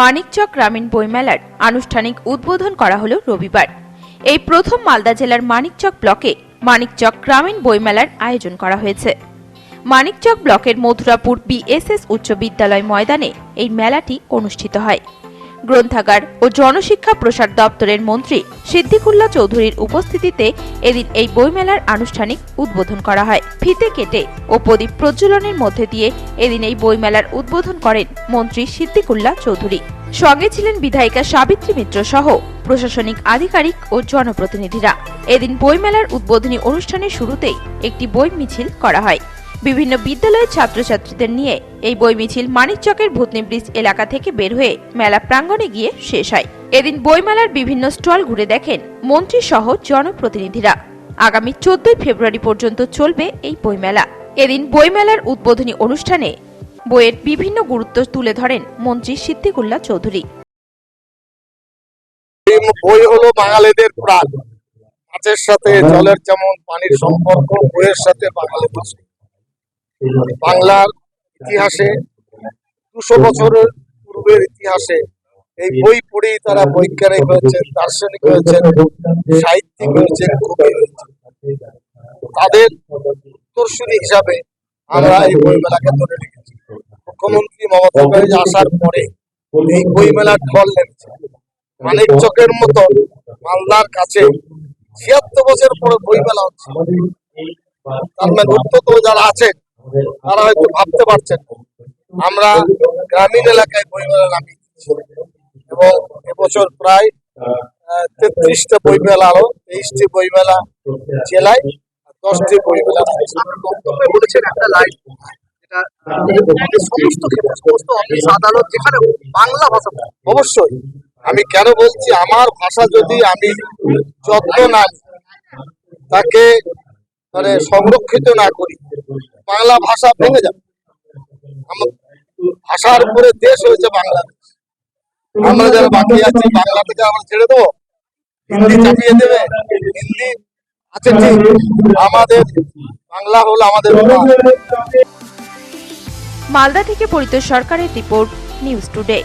মানিকচক গ্রামীণ বইমেলার আনুষ্ঠানিক উদ্বোধন করা হল রবিবার। এই প্রথম মালদা জেলার মানিকচক ব্লকে মানিকচক গ্রামীণ বইমেলার আয়োজন করা হয়েছে। মানিকচক ব্লকের মথুরাপুর বিএসএস উচ্চ বিদ্যালয় ময়দানে এই মেলাটি অনুষ্ঠিত হয়। গ্রন্থাগার ও জনশিক্ষা প্রসার দপ্তরের মন্ত্রী সিদ্দিকুল্লাহ চৌধুরীর উপস্থিতিতে এদিন এই বইমেলার আনুষ্ঠানিক উদ্বোধন করা হয়। ফিতে কেটে ও প্রদীপ প্রজ্বলনের মধ্যে দিয়ে এদিন এই বইমেলার উদ্বোধন করেন মন্ত্রী সিদ্দিকুল্লাহ চৌধুরী। সঙ্গে ছিলেন বিধায়িকা সাবিত্রী মিত্র সহ প্রশাসনিক আধিকারিক ও জনপ্রতিনিধিরা। এদিন বইমেলার উদ্বোধনী অনুষ্ঠানের শুরুতেই একটি বই মিছিল করা হয়। বিভিন্ন বিদ্যালয়ের ছাত্রছাত্রীদের নিয়ে এই বই মিছিল মানিকচকের ভূতনি ব্রিজ এলাকা থেকে বের হয়ে মেলা প্রাঙ্গণে গিয়ে শেষ হয়। এদিন বইমেলার বিভিন্ন স্টল ঘুরে দেখেন মন্ত্রী সহ জনপ্রতিনিধিরা। আগামী চোদ্দই ফেব্রুয়ারি পর্যন্ত চলবে এই বইমেলা। এদিন বইমেলার উদ্বোধনী অনুষ্ঠানে বইয়ের বিভিন্ন গুরুত্ব তুলে ধরেন মন্ত্রী সিদ্দিকুল্লাহ চৌধুরী। বই হলো বাঙালিদের প্রাণ। মাছের সাথে জলের যেমন পানির সম্পর্ক, বইয়ের সাথে বাঙালি ভাষা বাংলার ইতিহাসে দুশো বছরের পূর্বের ইতিহাসে এই বই পড়েই তারা বৈজ্ঞানিক হয়েছেন, দার্শনিক হয়েছেন, সাহিত্যিক হয়েছেন, কবি হয়েছেন। তাদের উত্তরসূরি হিসাবে আমরা এই বই মেলাকে ধরে রেখেছি। মুখ্যমন্ত্রী মমতা ব্যানার্জি আসার পরে এই বই মেলার ঢল নেমেছে। মানিক চকের মতো মালদার কাছে ছিয়াত্তর বছর পরে বই মেলা হচ্ছে। তার মানে উত্তত যারা আছেন তারা হয়তো ভাবতে পারছেন আমরা গ্রামীণ এলাকায় বই মেলা নামিয়ে দিচ্ছি এবং এবছর প্রায় তেত্রিশটা বই মেলা আরও তেইশটি বই মেলা জেলায় দশটি বই মেলা বক্তব্যে বলেছেন একটা লাইন সমস্ত সমস্ত অফিস আদালত যেখানে বাংলা ভাষা অবশ্যই। আমি কেন বলছি আমার ভাষা যদি আমি যত্ন না তাকে মানে সংরক্ষিত না করি বাংলা ভাষা ভেঙে যাবে। ভাষার উপরে দেশ হয়েছে বাংলাদেশ। আমরা যারা বাকি আছি, বাংলা থেকে আমরা ছেড়ে দেবো। হিন্দি চাপিয়ে দেবে। হিন্দি আছে ঠিক। আমাদের বাংলা হলো আমাদের মালদা থেকে পরিত সরকারের রিপোর্ট নিউজ টুডে।